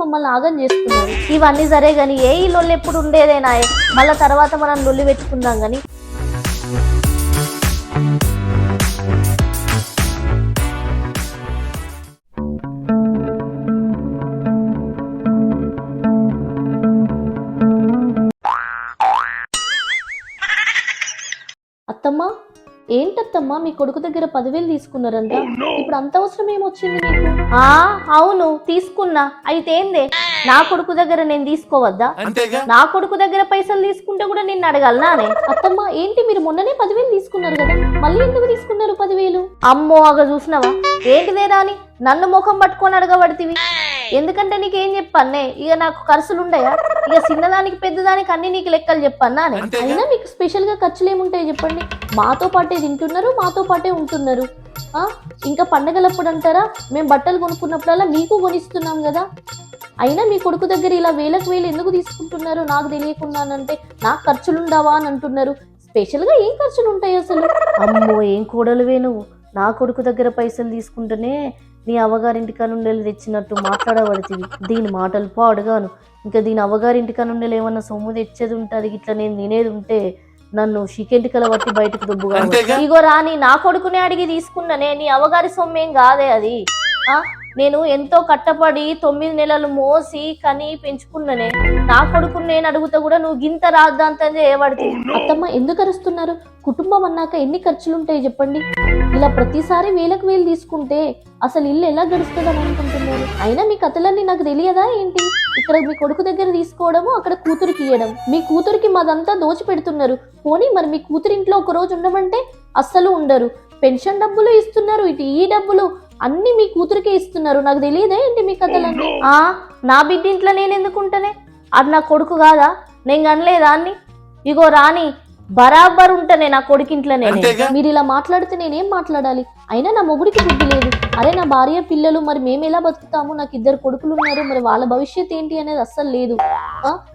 మమ్మల్ని ఆగం చేస్తున్నారు. ఇవన్నీ సరే గాని ఏ ఈ లొల్లి ఎప్పుడు ఉండేదేనా మళ్ళా తర్వాత మనం లొల్లి పెట్టుకుందాం గాని. అత్తమ్మా ఏంటత్తమ్మా? మీ కొడుకు దగ్గర పదివేలు తీసుకున్నారంట. ఇప్పుడు అంత అవసరం ఏమొచ్చింది నీకు? ఆ అవును తీసుకున్నా. అయితే ఏందే? నా కొడుకు దగ్గర నేను తీసుకోవద్దా? నా కొడుకు దగ్గర పైసలు తీసుకుంటే కూడా నిన్ను అడగాలనానే అత్తమ్మ ఏంటి మీరు మొన్ననే పదివేలు తీసుకున్నారు కదా? మళ్ళీ ఎందుకు తీసుకున్నారు పదివేలు? అమ్మో అగ చూసినావా? ఏంటిదే రాని నన్ను ముఖం పట్టుకొని అడగబడితివి. ఎందుకంటే నీకేం చెప్పానే ఇక నాకు ఖర్చులు ఉండయా ఇక చిన్నదానికి పెద్దదానికి అన్ని నీకు లెక్కలు చెప్పన్నా అంతేగా. అయినా మీకు స్పెషల్గా ఖర్చులు ఏముంటాయి చెప్పండి? మాతో పాటే తింటున్నారు మాతో పాటే ఉంటున్నారు. ఇంకా పండగలప్పుడు అంటారా? మేము బట్టలు కొనుక్కున్నప్పుడల్లా మీకు కొనిస్తున్నాం కదా. అయినా మీ కొడుకు దగ్గర ఇలా వేలకు వేలు ఎందుకు తీసుకుంటున్నారు? నాకు తెలియకుండానంటే నాకు ఖర్చులుండవా అని అంటున్నారు. స్పెషల్గా ఏం ఖర్చులు ఉంటాయి అసలు? అమ్మో ఏం కూడలు నువ్వు. నా కొడుకు దగ్గర పైసలు తీసుకుంటేనే నీ అవ్వగారింటి కనుండలు తెచ్చినట్టు మాట్లాడబడుతుంది. దీని మాటలు పాడుగాను. ఇంకా దీని అవ్వగారింటి కనుండలు ఏమన్నా సొమ్ము తెచ్చేది ఉంటుంది ఇట్లా నేను తినేది ఉంటే నన్ను షికెంటికల బట్టి బయటకు దుబ్బుగా? ఇగో రాని నా కొడుకునే అడిగి తీసుకున్నానే నీ అవ్వగారి సొమ్మేం కాదే అది? ఆ? నేను ఎంతో కట్టపడి తొమ్మిది నెలలు మోసి కని పెంచుకున్ననే. నా కొడుకుని నేను అడుగుతా కూడా నువ్వు గింత రాద్దాంత చేయబడుతుంది అత్తమ్మ ఎందుకు అరుస్తున్నారు? కుటుంబం అన్నాక ఎన్ని ఖర్చులు ఉంటాయి చెప్పండి. ఇలా ప్రతిసారి వేలకు వేలు తీసుకుంటే అసలు ఇల్లు ఎలా గడుస్తుందని అనుకుంటున్నారు? అయినా మీ కథలన్నీ నాకు తెలియదా ఏంటి? ఇక్కడ మీ కొడుకు దగ్గర తీసుకోవడము అక్కడ కూతురికి ఇవ్వడం మీ కూతురికి మాదంతా దోచి పెడుతున్నారు. పోనీ మరి మీ కూతురింట్లో ఒక రోజు ఉండమంటే అస్సలు ఉండరు. పెన్షన్ డబ్బులు ఇస్తున్నారు ఇటు ఈ డబ్బులు. అన్ని మీ కూతురికే ఇస్తున్నారు. నాకు తెలియదా ఏంటి మీ కథలన్నీ? ఆ? నా బిడ్డ ఇంట్లో నేను ఎందుకుంటానే? అది నా కొడుకు కాదా? నేను కనలేదా అన్ని? ఇగో రాని బరాబర్ ఉంటానే నా కొడుకింట్లోనే? మీరు ఇలా మాట్లాడితే నేనేం మాట్లాడాలి? అయినా నా మొగుడికి బుద్ధి లేదు. అరే నా భార్య పిల్లలు మరి మేము ఎలా బతుకుతాము? నాకు ఇద్దరు కొడుకులు ఉన్నారు మరి వాళ్ళ భవిష్యత్ ఏంటి అనేది అస్సలు లేదు.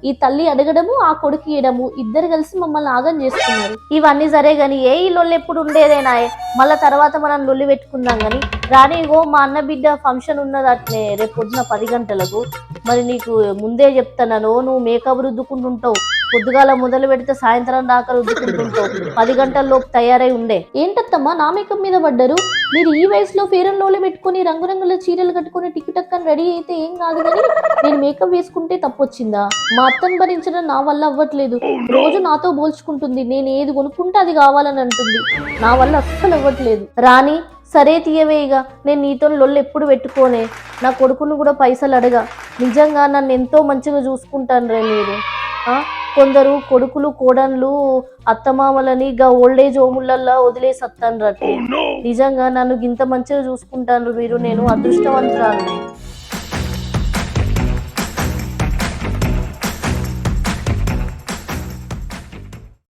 ఈ తల్లి అడగడము ఆ కొడుకు ఇయడము ఇద్దరు కలిసి మమ్మల్ని ఆగం చేస్తున్నారు. ఇవన్నీ సరే గాని ఏ ఈ లొల్లి ఎప్పుడు ఉండేదేనా మళ్ళా తర్వాత మనం లొల్లి పెట్టుకుందాం గాని రాని మా అన్న బిడ్డ ఫంక్షన్ ఉన్నది అట్నే రేపు పొద్దున పది గంటలకు. మరి నీకు ముందే చెప్తాను నువ్వు మేకప్ రుద్దుకుంటుంటావు. పొద్దుగాల మొదలు పెడితే సాయంత్రం దాకా రుద్దుకుంటుంటావు. పది గంటల లోపు తయారై ఉండే. ఏంటత్తమ్మా నా మేకప్ మీద పడ్డారు? మీరు ఈ వయసులో ఫేర్ అండ్ లోలే పెట్టుకుని రంగురంగుల చీరలు కట్టుకుని టిక్ టక్ అని రెడీ అయితే ఏం కాదు కానీ నేను మేకప్ వేసుకుంటే తప్పొచ్చిందా? మా అత్తను భరించడం నా వల్ల అవ్వట్లేదు. రోజు నాతో పోల్చుకుంటుంది. నేను ఏది కొనుక్కుంటే అది కావాలని అంటుంది. నా వల్ల అస్సలు అవ్వట్లేదు. రాని సరే తీయవే ఇక నేను నీతో లొల్లు ఎప్పుడు పెట్టుకోనే. నా కొడుకును కూడా పైసలు అడగా. నిజంగా నన్ను ఎంతో మంచిగా చూసుకుంటాను రే మీరు. ఆ? కొందరు కొడుకులు కోడన్లు అత్తమామలని గా ఓల్డేజ్ హోములల్లో వదిలేసి వస్తాను నిజంగా నన్ను ఇంత మంచిగా చూసుకుంటాను మీరు నేను అదృష్టవంతురాలు